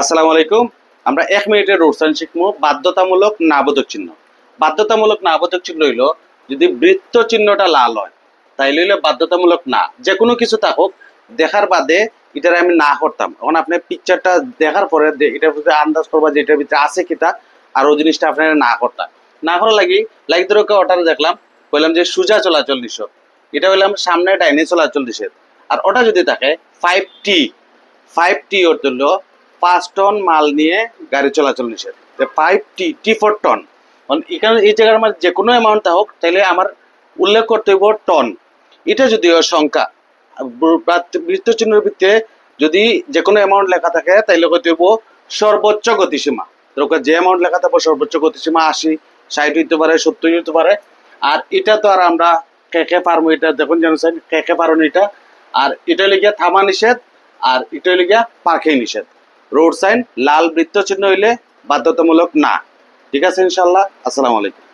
আসসালামু আলাইকুম। আমরা এক মিনিটের রোড সাইন শিখব। বাধ্যতামূলক না বোধক চিহ্ন। বাধ্যতামূলক না বোধক চিহ্ন হইল, যদি বৃত্ত চিহ্নটা লাল হয়, তাইলে হইলে বাধ্যতামূলক না। যে কোনো কিছু থাকুক দেখার বাদে এটার আমি না করতাম। এখন আপনি পিকচারটা দেখার পরে এটার ভিতরে আন্দাজ করবা যে এটার ভিতরে আছে কিটা আর ওই জিনিসটা আপনার না করতাম না করা লাগি লাইক ধরো ওটা দেখলাম বললাম যে সোজা চলাচল নিষেধ। এটা হইলাম সামনে ডাইনে চলাচল নিষেধ। আর ওটা যদি থাকে ফাইভ টি ফাইভ টি ওর হলো পাঁচ টন মাল নিয়ে গাড়ি চলাচল নিষেধ। Five T T four ton. এখানে এই জায়গার আমার যে কোনো অ্যামাউন্ট হোক তাহলে আমার উল্লেখ করতে হইব টন। এটা যদি সংখ্যা। বৃত্ত চিহ্নের ভিত্তিতে যদি যে কোনো অ্যামাউন্ট লেখা থাকে, তাইলে করতে হইব সর্বোচ্চ গতিসীমা। ধরো যে অ্যামাউন্ট লেখা থাকবে সর্বোচ্চ গতিসীমা আশি, ষাট হইতে পারে, সত্তর হইতে পারে। আর এটা তো আর আমরা কে কে পারব এটা দেখুন জানেন কে কে পারো এটা। আর এটা লিখিয়া থামা নিষেধ, আর এটা লিখিয়া পাখি নিষেধ। রোড সাইন লাল বৃত্ত চিহ্ন হইলে বাধ্যতামূলক না। ঠিক আছে ইনশাল্লাহ। আসসালামু আলাইকুম।